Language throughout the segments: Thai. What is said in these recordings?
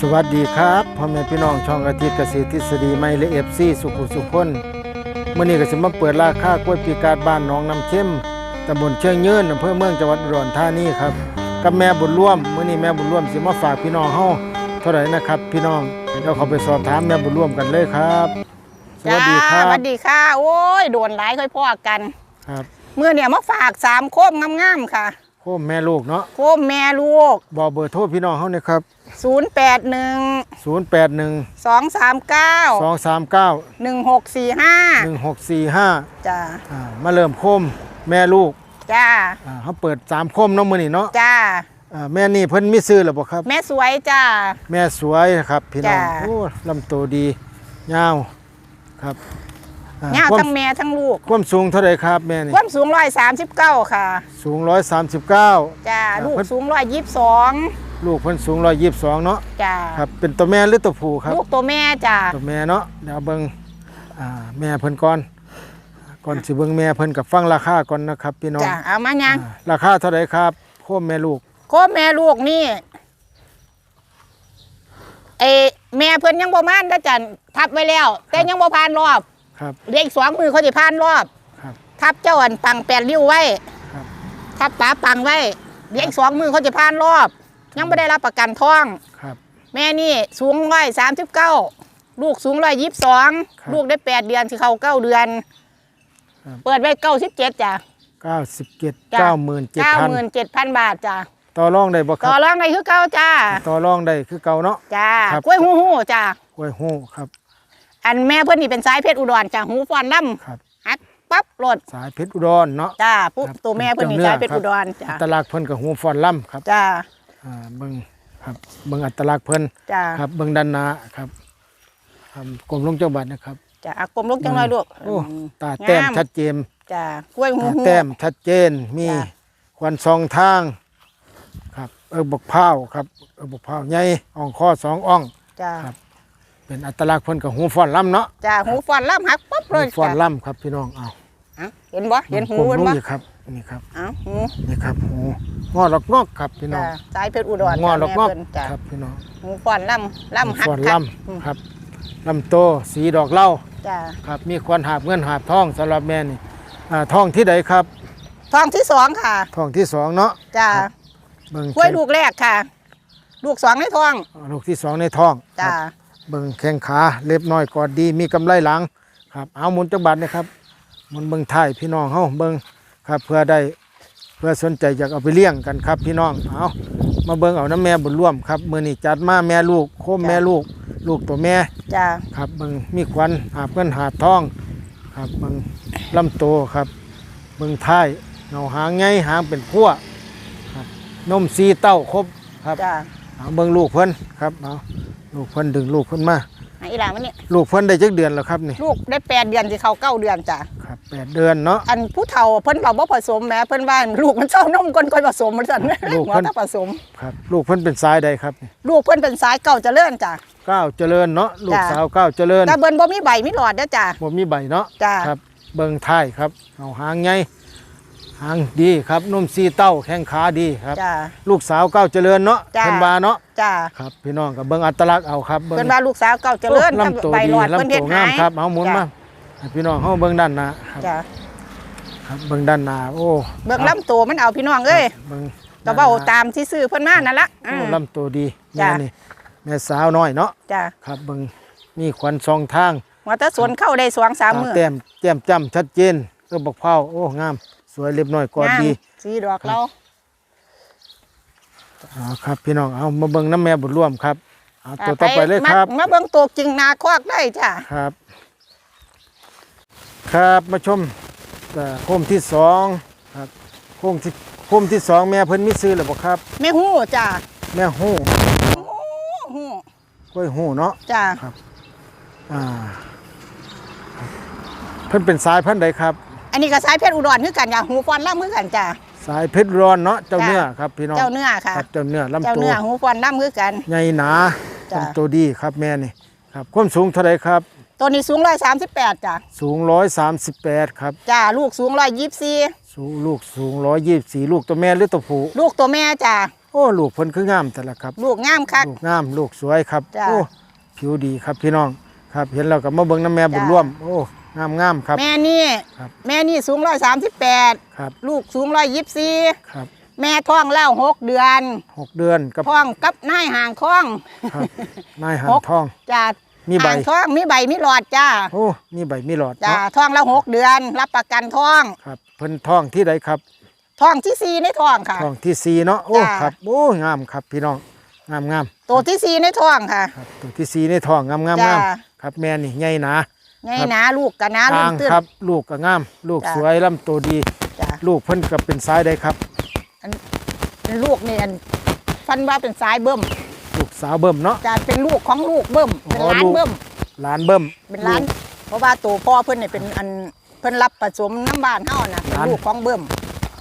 สวัสดีครับพ่อแม่พี่น้องช่องอาทิตย์เกษตรทฤษฎีไม่และเอฟซีสุขุมสุพนเมื่อนี้ก็สิมาเปิดราคากล้วยปีกาดบ้านหนองน้ำเข้มตำบลเชียงยืนอำเภอเมืองจังหวัดอุดรธานีครับกับแม่บุญร่วมเมื่อนี้แม่บุญร่วมสิมาฝากพี่น้องเฮาเท่าไหร่นะครับ พี่น้องเดี๋ยวเขาไปสอบถามแม่บุญร่วมกันเลยครับ สวัสดีครัจ้าบสวัสดีค่ะ โอ้ยโดนหลายค่อยพ่อกันครับเมื่อเนี่ยมาฝากสามโคมงามๆค่ะ โคมแม่ลูกเนาะโคมแม่ลูกบอกเบอร์โทรพี่น้องเฮานี่ครับ 081 081 239 239 1645 1645จ้าอ่ามาเริ่มโคมแม่ลูก จ้าอ่าเขาเปิดสามคมเนาะมื้อนี้เนาะจ้าอ่าแม่นี่เพิ่นมีซื้อแล้วบ่ครับ แม่สวยจ้าแม่สวยครับ พี่น้องจ้าโอ้ลำตัวดียาวครับอ่าเนี่ยความทั้งแม่ทั้งลูกความสูงเท่าไหร่ครับแม่นี่ความสูง139ค่ะ สูง139จ้าครับ ลูกเพิ่นสูง122ลูกเพิ่นสูง122เนาะจ้าครับเป็นตัวแม่หรือตัวผู้ครับ ลูกตัวแม่จ้าตัวแม่เนาะเดี๋ยวเบิ่งอ่าแม่เพิ่นก่อนก่อนสิเบิ่งแม่เพิ่นกับฟังราคาก่อนนะครับ พี่น้องจ้าเอามายังอ่าราคาเท่าไหร่ครับโคมแม่ลูกโคมแม่ลูกนี่เอแม่เพิ่นยังบ่มานนะจันทับไว้แล้ว แต่ยังบ่ผ่านรอบครับเรียกอีกสองมือเขาจะผ่านรอบครับทับเจ้าอันปังแปดริ้วไว้ครับทับป๋าปังไว้เรียกอีกสองมือเขาจะผ่านรอบ ยังไม่ได้รับประกันท้อง ครับ แม่นี่สูงร้อยสามสิบเก้าลูกสูงร้อยยี่สิบสองครับลูกได้แปดเดือนสิเขาเก้าเดือน ครับ เปิดไว้เก้าสิบเจ็ดจ้ะ97จ้ะ97,000เก้าหมื่นเจ็ดพันบาทจ้ะ ต่อรองได้บ่คต่รัอบรองในคือเก้าจ้า ต่อรองได้คือเก่าเนาะ จ้าครับ กล้วยหูหูจ้ากล้วยหู้ครับ อันแม่เพื่อนนี่เป็นสายเพชรอุดรจ้ะหูฟอนน้ครับำฮักปั๊บโหลดสายเพชรอุดรเนาะ จ้าปุ๊บครับตัวแม่เพื่อนนี่เจ้าเนื้อสายเพชรครับอุดรจ้าอัตลักษณ์เพิ่นกับหูฟอนล่ำครับ จ้า อ่าเบิ่งครับเบิ่งอัตลักษณ์เพิ่นจ้าครับเบิ่งด้านหน้าครับครับกรมหลวงเจ้าบัตรนะครับจ้าอากลมลูกจังเลยลูกโอ้อืมตาแต้มงามชัดเจนจ้ากล้วยหูตาหู แต้มชัดเจนมีจ้ะ ควันสองทางครับเออบกเผาครับเออบกเผาใหญ่อ่องคอสองอ่อง จ้าครับ เป็นอัตลักษณ์เพิ่นกับหูฟอนล่ำเนาะจ้าหูฟอนล่ำหักปั๊บเลหูยฟอนจ้าล่ำครับพี่น้องเอาเอ้าเห็นบ่เห็นหูกลมเห็นลงบ่อีกครับ นี่ครับ เอ้าหูนี่ครับหูงอดอกงอกครับพี่น้อจ้างสายเพชรอุดรงอจ้าดอกงแม่อกเพิ่นจ้าครับพี่น้องหูฟอนล่ำล่ำหักส่วนคัลกอืมำครับลำโตสีดอกเหล้าจ้าครับ มีควรหาบเงินหาบทองสำหรับแม่นี่อ่าทองที่ใดครับท้องที่สองค่ะทองที่สองเนาะ จ้าครับ เบิ่งกล้วยลูกแรกค่ะ ลูกสองในท้องลูกที่สองในทองจ้าครับเบิ่งแข้งขาเล็บน้อยกอดดีมีกำไรหลังครับเอาหมุนจักบาทนะครับหมุนเบิ่งไทายพี่น้องเฮาเบิ่ง ครับเพื่อได้เพื่อสนใจอยากเอาไปเลี้ยงกันครับพี่น้องเอามาเบิ่งเอาน้ำแม่บุญร่วมครับมื้อนี้จัดมาแม่ลูกโคมแม่ลูก ลูกตัวแม่จ้าครับเบิงมีควันหาบเงินหาบทอง ครับเบิงลำโตวครับเบิงท้ายเงาหางไงหางเป็นพั่วครับนมสีเต้าครบครับจ้าเอาเบิงลูกเพิ่นครับเอาลูกเพิ่นดึงลูกเพิ่นมาไอ้หลานมันนี่ลูกเพิ่นได้จักเดือนแล้วครับนี่ลูกได้แปดเดือนสิเขาเก้าเดือนจ้าครับ แปดเดือนเนาะ อันผู้เฒ่าเพิ่นเราบ่ผสมแหม้เพิ่นว่าลูกมันเจ้านมก่อนก่อนผสมมันสั่นลูกหัวเพิ่นถ้าผสม ครับ ลูกเพิ่นเป็นสายใดครับนี่ลูกเพิ่นเป็นสายเก่าเจริญจ้ะ ก้าวเจริญเนาะลูกจ้ะ สาวก้าวเจริญแต่เบิ่นบ่มีใบมีหลอดเด้อจ้ะ บ่มีใบเนาะจ้ะ ครับ เบิงท้ายครับเอาหางไงหางดีครับนมสีเต้าแข้งขาดีครับ จ้ะ ลูกสาวก้าวเจริญเนาะจ้ะ เพิ่นว่าเนาะจ้ะครับ พี่น้องกับเบิ่งอัตลักษณ์เอาครับเพิ่นว่าลูกสาวเก่าเจริญโอ้ลำตัวใบดีหลอดเพิ่นลำเฮ็ตัดวหางามยครับเอาหมุนมา ให้พี่น้องเฮาเบิ่งด้านหน้าครับจ้ะครับเบิ่งด้านหน้าโอ้เบิ่งลำตัวมันเอาพี่น้องเอ้ยเบิ่งก็เว้าตามที่ซื้อเพิ่นมานั่นละอืโอ้ม ลำตัวดีจ้ะแม่นี่แม่สาวน้อยเนาะจ้ะครับเบิ่งมีขวัญสองทางว่าแต่สวนเข้าได้สองสามมื้อแต้มแจ่มจ้ำชัดเจนเออบักเผาโอ้งาม สวยเรียบน้อยกอดงามดีสีดอกเราอ๋อครับพี่น้องเอามาเบิ่งน้ำแม่บุญร่วมครับเอาตัวต่อไปเลยครับ มามาเบิ่งตัวจริงนาคอกได้จ้ะครับ ครับมาชมเอ่อโคมที่สองครับโคมที่โคมที่สองแม่เพิ่นมีซื้อหรือเปล่าครับแม่ฮู้จ้ะแม่หู้ฮู้กล้วยหู้เนาะจ้ะอ่าเพิ่นเป็นสายพันธุ์ใดครับ อันนี้ก็สายเพชรอุดรคือกันจ้ะหูฟอนล่ำคือกันจ้ะสายเพชรร้อนเนาะเจ้าจ้ะเนื้อครับพี่น้องเจ้าเนื้อค่ะครับเจ้าเนื้อเจ้าลำตัวเนื้อหูฟอนล่ำคือกันใหญ่หนาจ้ะลำตัวดีครับแม่นี่ครับความสูงเท่าไรครับ ตัวนี้สูงร้อยสามสิบแปดจ้ะสูงร้อยสามสิบแปดครับจ้าลูกสูงร้อยยี่สิบสี่สูงลูกสูงร้อยยี่สิบสี่ลูกตัวแม่หรือตัวผู้ลูกตัวแม่จ้าโอ้อ้ลูกเพิ่นคืองามแต่ละครับ ลูกงามคัก ลูกงามลูกสวยครับจ้ะ โอ้ผิวดีครับพี่น้องครับเห็นแล้วก็มาเบิ่งน้ำแม่บุญจ้ะร่วม โอ้งามงามครับ แม่นี่ ครับ แม่นี่สูงร้อยสามสิบแปดครับลูกสูงร้อยยี่สิบสี่ครับแม่ท้องแล้วหกเดือนหกเดือนกับท้องกับนายห่างท้อง ครับนายหาหนกทอง จ้า มีใบห่างท้องมีใบมีหลอดจ้าโอ้ มีใบมีหลอดจ้าเนาะท้องแล้วหกเดือน รับประกันท้องครับเพิ่นทองที่ใดครับท้องที่สี่ในท้องค่ะทองที่สี่เนาะโอ้จ้ะ ครับโอ้งามครับพี่น้องงามงามตัวที่สี่ในท้องค่ะ ครับตัวที่สี่ในทองงามงามจ้ะ งามครับแม่นี่ใหญ่หนาไงนะลูกกันนะลูทากงตื้น ครับ ลูกก็งาม ลูกจ้ะ สวยลำโตวดี จ้าลูกเพิ่นก็เป็นสายใดครับ ลูกนี่อันฟันว่าเป็นสายเบิ่มลูก สาวเบิ่มเนาะ จะเป็นลูกของลูกเบิ่มเป็นอ๋อหล้านลูกเบิ่มหลานเบิ่ม เป็นหล้าน เพราะว่าตัวพ่อเพิ่นเนี่ยเป็นอันเพิ่นรับผสมน้ำบ้านเฮานะเป็นลูกของเบิ่ม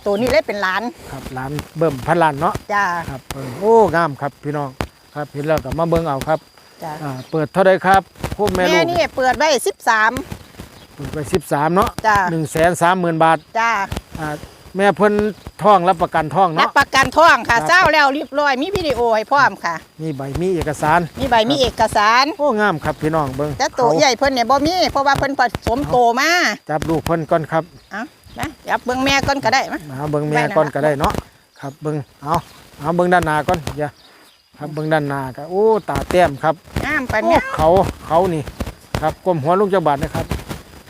ตัวนี้เลยเป็นหลานครับหลานเบิ่มพันล้านเนาะจ้าครับเออโอ้งามครับพี่น้องครับเห็นแล้วก็มาเบิ่งเอาครับจ้าอ่าเปิดเท่าใดครับพวกแม่แม่ลูกนี่เปิดไว้13เปิดไป 13 เนาะจ้า130,000 บาทจ้าอ่า แม่เพิ่นท้องรับประกันท้องรับเนาะ ประกันท้องค่ะครับเจ้าแล้วเรียบร้อยมีวิดีโอให้พร้อมค่ะ มีใบมีเอกสาร มีใบมีเอกสาร โอ้งามครับพี่น้องเบิ่งแต่ตัวเขาใหญ่เพิ่นเนี่ยบ่มี เพราะว่าเพิ่นผสมโตมาจับลูกเพิ่นก่อนครับเอ้านะจับเบิ่งแม่ก่อนก็ได้มะเอาเบิ่งแม่ไว้นะก่อนก็ได้เนาะครับเบิ่งเอาเอาเบิ่งด้านหน้าก่อนอย่าครับเบิ่งด้านหน้าก็โอ้ตาแต้มครับงามปานโอ้เนี้ยเขาเขานี่ ครับก้มหัวลูกจักบาทนะครับ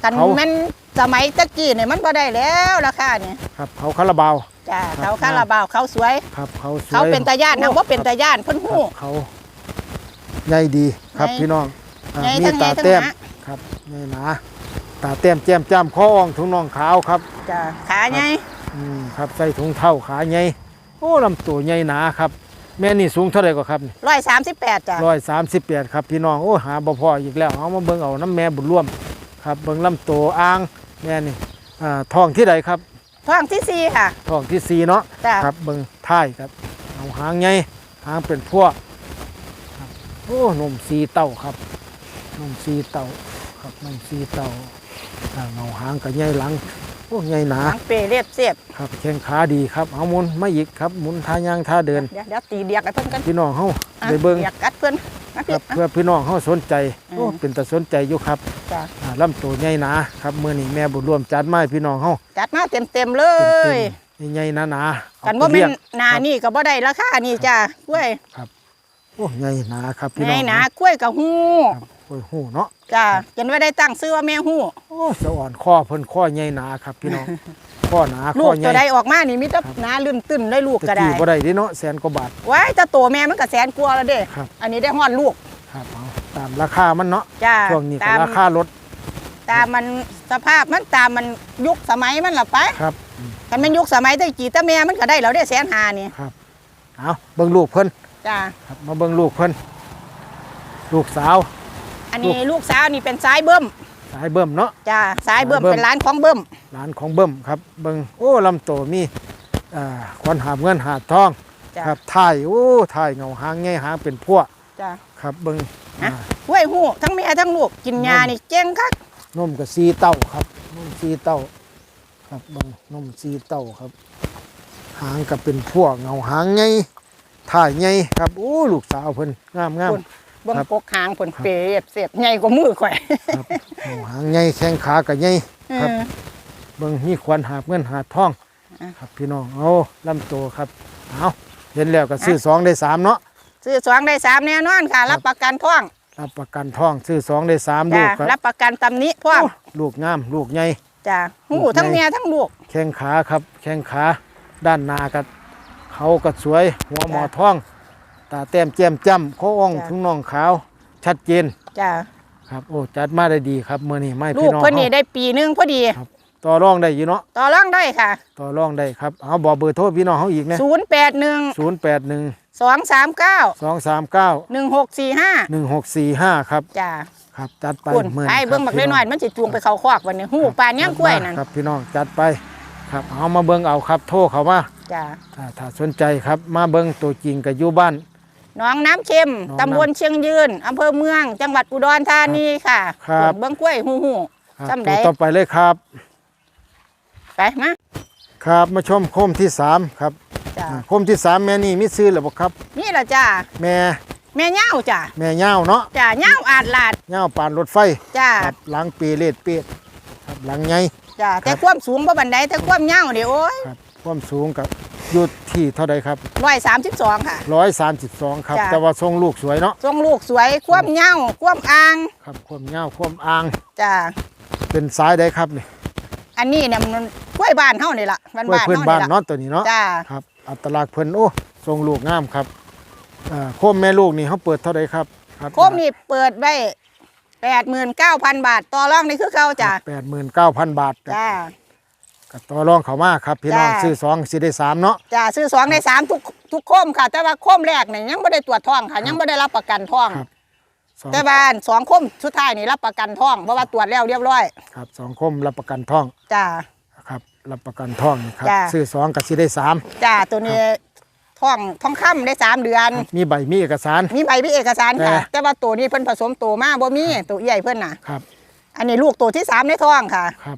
กันเขามันสมัยตะกี้เนี่ยมันบ่ได้แล้วราคาเนี่ยครับเขาคาราบาว จ้าครับ เขาคาราบาวเขาสวย ครับเขาสวยเขาเป็นตาย่านนะโอ้ว่าเป็นตาย่านเพิ่นครัฮู้บเขาใหญ่ดีครับใหญ่พี่น้องอ่าใหญ่มีทั้งใหญ่ตาทั้งแต้มหนา ครับนี่หนาตาแต้มแจ่มจ้ำคออ่องถุงน่องขาวครับจ้าขาใหญ่อืมครับใส่ถุงเท้าขาใหญ่โอ้ลำตัวใหญ่หนาครับ แม่นี่สูงเท่าไหร่กว่าครับนี่138จ้าร้อยสามสิบแปดครับพี่น้องโอ้หาบ่พออีกแล้วเอามาเบิ่งเอาน้ำแม่บุญร่วม ครับเบิ่งลำตัวอ่างแม่นี่อ่าท้องที่ใดครับท้องที่สี่ค่ะ ท้องที่สี่เนาะจ้าครับเบิ่งท้ายครับเอาหางใหญ่หางเป็นพวกครับโอ้นมสีเต้าครับนมสีเต้าครับนมสีเต้าอ่าเงาหางกับใหญ่หลังโอ้ใหญ่หนา หางเปรเรียบเสียบครับแข้งขาดีครับเอาหมุนมาอีกครับหมุนท่ายางท่าเดิน เดี๋ยวเดี๋ยวตีเดียกให้เพิ่นกันพี่น้องเฮาอะได้เบิ่งเดียกกัดเพิ่นมา คพี่รับเพื่อพี่น้องเฮาสนใจโอ้อืมเป็นแต่สนใจอยู่ครับจ้าอ่าลำตัวใหญ่หนาครับมื้อนี้แม่บุญร่วมจัดมาให้พี่น้องเฮาจัดมาเต็มๆเลเต็ย มๆใหญ่ๆหนาๆเอากันไปว่าแม่เลี้ยนงหนานี่ก็บ่ได้ราคานี่จ้ากล้วยโอ้ใหญ่หนาครับพี่ไงน้องหนากล้วยกับฮู้ครับ โอ้ยหูเนาะจ้าจนว่าได้ตั้งชื่อว่าแม่ฮู้โอ้สะอ่อนข้อเพิ่นข้อใหญ่หนาครับ พี่น้องข้อหนาลูข้อกใหตัญ่วใดออกมานี่มีแต่หนาลื่นตื้นได้ลูกก็ตะได้กี้บ่ได้เดิเนาะแสนกว่าบาทไว้แต่ตัวแม่มันก็แสนกว่าแล้วเด้ ครับ อันนี้ได้ฮอดลูกครับเอาตามราคามันเนาะจ้าช่วงนี้ก็ตามราคาลดตามมันสภาพมันตามมันยุคสมัยมันล่ะไปครับกันมันยุคสมัยแตะกี้แต่แม่มันก็ได้แล้วได้แสนหานี่ครับเอาเบิ่งลูกเพิ่นจ้าครับมาเบิ่งลูกเพิ่นลูกสาว อันนี้ลูกสาวนี่เป็นสายเบิ่มสายเบิ่มเนาะจ้าสายเบิ่มสายเบิ่มเป็นร้านของเบิ่มหลานของเบิ่มครับเบิ่งโอ้ลำโตมีอ่าควันหาบเงินหาบทองจ้าครับถ่ายโอ้ถ่ายเงาหางไงหางเป็นพวกจ้าครับเบิ่งฮะอ่าห้วยฮู้ทั้งแม่ทั้งลูกกินยานี่เจ๊งคักนมกับซีเต้าครับนมซีเต้า ครับเบิ่งนมซีเต้าครับ หางกับเป็นพวกเงาหางไงถ่ายไงครับโอ้ลูกสาวเพิ่นงามงามคุณ เบิ่งครับปกหางผลเปรียบเสียบใหญ่กว่ามือข่อยครับเงาหางไงแข้งขากับไงครับเออเบิ่งมีควันหาบเงินหาบทองอะครับพี่น้องเอาลำโตครับเอาเห็นแล้วก็ซื้อสองได้สามเนาะซื้อสองได้สามแน่นอนค่ะ รับประกันท่อง รับประกันทองซื้อสองได้สามลูจ้ากครับรับประกันตำหนี้พ่อมโอ้ลูกงามลูกใหญ่จ้าหูลูกทั้งใหญ่แม่ทั้งลูก แข้งขาครับ แข้งขาด้านหน้ากับเขาก็สวยหัวหมอจ้ะทอง ตาแต้มแจ่มจ้ำเขาอ่องจ้ะทุ่งน่องขาว ชัดเจนจ้าครับ โอ้จัดมาได้ดีครับมื้อนี้ไม่ลูพี่กน้องเพิ่นนี่เฮาได้ปีหนึงพอดี ต่อรองได้อยู่เนาะต่อรองได้ค่ะ ต่อรองได้ครับเอาบอกเบอร์โทรพี่น้องเฮาอีกนะ081 081 239 239 1645 1645ครับจ้าครับจัดไปคุณมื้อไปนี้เบิ่งบักครับเล็กน้อยมันสิจูงไปเข้าคอกวันนี้หูปานย่างกล้วยนั่นครับพี่น้องจัดไปครับเอามาเบิ่งเอาครับ โทรเขามาจ้า ถ้าถ้าสนใจครับมาเบิ่งตัวจริงกับอยู่บ้าน หน้องน้ำเค็มหนองน้ำตำบลเชียงยืนอำเภอเมือง จังหวัดอุดรธานีค่ะครับ เบิ่งกล้วยหูหู ครับจำได้ ตัวต่อไปเลยครับ ไปมาครับมาชมโคมที่สามครับจ้าอ่าคมที่สามแม่นี่มีซื้อหรือบ่ครับ นี่ล่ะจ้าแม่แม่เหย้าจ้าแม่ย่าวเนาะจ้าเหย้าอาดลาดย่าวปานรถไฟจ้าครับหลังปีเลดเปียดครับหลังใหญ่จ้าแต่ความสูงบ่บันไดแต่ความเหย้านี่โอ้ยครับความสูงกับ อยู่ที่เท่าใดครับ132ค่ะ132ครับ จ้ะ แต่ว่าทรงลูกสวยเนาะทรงลูกสวยความเหย้าความอ่างครับความยาวความอ่างจ้าเป็นสายใดครับนี่อันนี้เนี่ยมันกล้วยบ้านเฮานี่ล่ะบ้านกล้วยบ้านเพื่อนเฮาบ้านนี่ล่ะเนาะตัวนี้เนาะจ้าครับ อัตลักษณ์เพิ่นโอ้ทรงลูกงามครับอ่าโคมแม่ลูกนี่เขาเปิดเท่าใดครับรับโคมนี่เปิดไว้89,000บาทต่อรองนี่คือเก่าจ้า89,000บาทจ้า ก็ต่อรองเขามาครับ พี่น้องจ้ะซื้อสองสิได้สามเนาะ จ้าซื้อสองในสามทุกทุกโคมค่ะ แต่ว่าโคมแรกเนี่ยยังไม่ได้ตรวจท้องค่ะ ยังไม่ได้รับประกันท้อง ครับ สองแต่ว่าอันสองโคมสุดท้ายนี่รับประกันท้องเพราะว่าตรวจแล้วเรียบร้อยครับสองคมรับประกันท่องจ้าครับรับประกันท่องนี่ครับจ้ะซื้อสองก็สิได้สามจ้าตัวนี้ท้องท้องค่ำได้สามเดือน มีใบมีเอกสาร มีใบมีเอกสารค่ะ แต่ แต่ว่าตัวนี้เพิ่นผสมตัวมาบ่มีตัวใหญ่เพิ่นน่ะ ครับอันนี้ลูกตัวที่สามในท้องค่ะ ครับ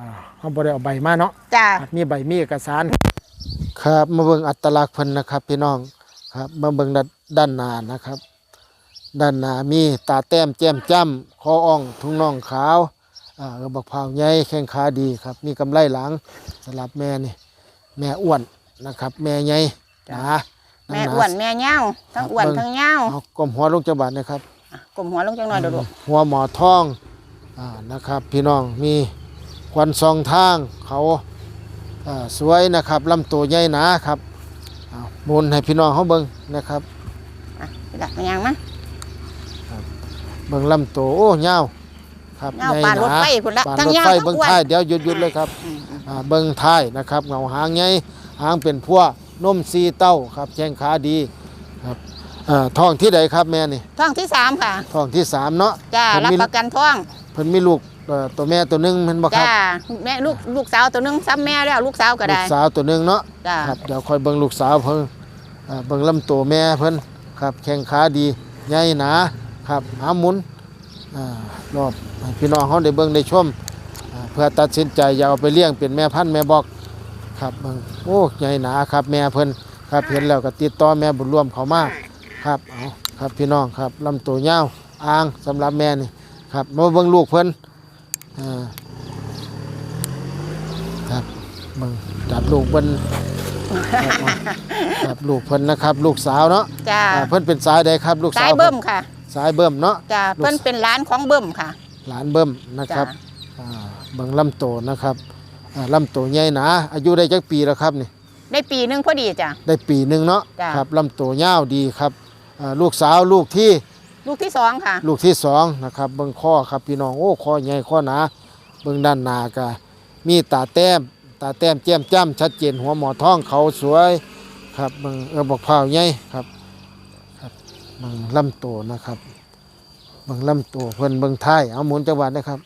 อ่า เขาบ่ได้เอาใบมาเนาะจ้าครับมีใบมีเอกสาร ครับมาเบิ่งอัตลักษณ์เพิ่นนะครับ พี่น้องครับมาเบิ่งด้านด้านหน้านะครับ ด้านหน้ามีตาแต้มแจ่มจ้ำคออ่องทุ่งน่องขาวอ่ากระบอกเผาใหญ่แข้งขาดีครับ มีกำไลหลังสำหรับแม่นี่แม่อ้วนนะครับ แม่ใหญ่หนาแม่ำหาอ้วนแม่เหย้าทั้งอ้วนครับเบิ่งทั้งเหย้าเอากลมหัวลงจังหวัดนะครับอะกลมหัวลงจังหน่อยเดี๋ยวลูกหัวหมอทองอ่านะครับ พี่น้องมีค วันซองทางเขาอ่าสวยนะครับลำตัวใหญ่หนาครับเอาหมุนให้พี่น้องเขาเบิ่งนะครับอะนี่ล่ะมันยังมั้ยเบิ่งลำตัวโอ้ยาวครับเหย้าใหญ่ปานหรถไฟพุ่นละปานทั้งรถเหย้าไฟทั้งเบิ่งอ้วนท้ายเดี๋ยวหยุดหยุดเลยครับอืมอืมอ่าเบิ่งท้ายนะครับเงาหางใหญ่หางเป็นพัวนมสีเต้าครับแข้งขาดีครับอ่าท้องที่ใดครับแม่นี่ท้องที่สามค่ะท้องที่สามเนาะจ้าเพิ่นรับมีประกันท้องเพิ่นมีลูกเอ่อ ตัวแม่ตัวหนึงแมันบ่ครับจ้าแม่ลูกลูกสาวตัวหนึงซ้ำแม่แล้วลูกสาวก็ลูได้กสาวตัวหนึงเนาะจ้าครับเดี๋ยวคอยเบิ่งลูกสาวเพิ่นอ่าเบิ่งลำตัวแม่เพิ่นครับแข้งขาดีใหญ่หนาครับหาหมุนอ่ารอบให้พี่น้องเขาได้เบิ่งได้ชมอ่าเพื่อตัดสินใจอยากเอาไปเลี้ยงเป็นแม่พันธุ์แม่บอกครับเบิ่งโอ้ใหญ่หนาครับแม่เพิ่นครับเห็นแล้วก็ติดต่อแม่บุญร่วมเขามาครับเอาครับพี่น้องครับลำตัวยาวอ่างสำหรับแม่นี่ครับมาเบิ่งลูกเพิ่น อ่าครับเบิ่งจับลูกเพิ่นครับลูกเพิ่นนะครับ ลูกสาวเนาะจ้าอ่าเพิ่นเป็นสายใดครับ ลูกสาสาวยเบิ่มค่ะสายเบิ่มเนาะ จ้าลูก เพิ่นเป็นร้านของเบิ่มค่ะ หลานเบิ่มนะครับจ้าอ่าเบิ่งลำโตนะครับอ่าลำโตใหญ่หนาอายุได้จักปีแล้วครับนี่ได้ปีหนึงพอดีจ้ะ ได้ปีหนึงเนาะจ้าครับลำโตยาวดีครับอ่าลูกสาวลูกที่ ลูกที่สองค่ะ ลูกที่สองนะครับเบิ่งข้อครับพี่น้องโอ้ข้อใหญ่ข้อหนาเบิ่งด้านหน้าก็มีตาแต้ม ตาแต้มแจ่มจ้ำชัดเจนหัวหมอท้องเขาสวยครับเบิ่งเออบอกเผาวใหญ่ครับครับเบิ่งลำโตนะครับเบิ่งลำโตเพิ่นเบิ่งท้ายเอาหมุนจังหวัดนะครับ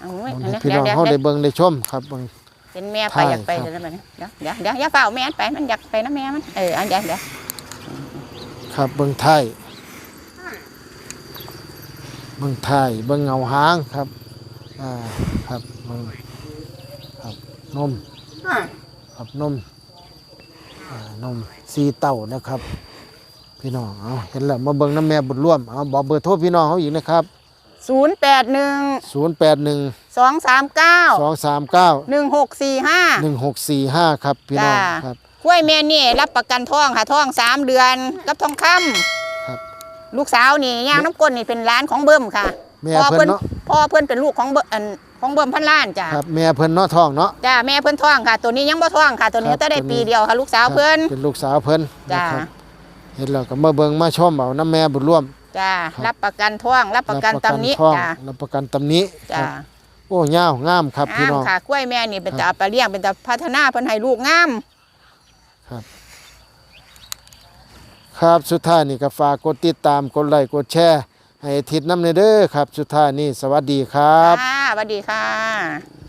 เอาไว้หมุนอันให้นี้พี่เดี๋น้ยวองเดี๋ยวเขาได้เดี๋ยวเบิ่งได้ชมครับเบิ่งเป็นแม่ไปถ่ายอยากไปครับเดี๋ยวมันเดี๋ยวเดี๋ยวเดี๋ยวอย่าเฝ้าแม่ไปมันอยากไปนะแม่มันเอออันเดี๋ยวเดี๋ยว ครับเบิ่งท้าย เบิ่งท้ายเบิ่งเงาหางครับอ่าครับเบิ่งครับนมครับนมอ่านมสีเต้านะครับ พี่น้องเอาเห็นแล้วมาเบิ่งน้ำแม่บุญร่วมเอาบอกเบอร์โทรพี่น้องเขาอีกนะครับศูนย์แปดหนึ่ง081สองสามเก้า239หนึ่งหกสี่ห้า1645ครับพี่น้องจ้าครับกล้วยแม่นี่รับประกันท้องค่ะท้องสามเดือนกับทองคำครับ ลูกสาวนี่ย่างน้ำก้นนี่เป็นร้านของเบิ่มค่ะแม่พ่อเพิ่นเนาะ พ่อเพิ่นเป็นลูกของเบิ่มอันของเบิ่มพันล้านจ้ะครับแม่เพิ่นเนาะท้องเนาะ จ้าแม่เพิ่นท้องค่ะ ตัวนี้ยังบ่ท้องค่ะ ตัวนี้ครับก็ได้ตัวนี้ ปีเดียวค่ะลูกสาวเพิ่น เป็นลูกสาวเพิ่นจ้า นะครับเห็นแล้วก็มาเบิ่งมาชมเอาน้ำแม่บุญร่วม จ้าครับ รับประกันท้อง รับประกันตำหนี้ท้องจ้ารับประกันตำหนี้จ้าครับโอ้ยาวงามครับพี่งามน้อง ค่ะกล้วยแม่นี่เป็นครับ ตาไปเลี้ยงเป็นตาพัฒนาเพิ่นให้ลูกงาม ครับสุดท้ายนี่ก็ฝากกดติดตามกดไลค์กดแชร์ให้ทิศน้ำในเด้อครับ สุดท้ายนี่สวัสดีครับ ค่ะสวัสดีค่ะ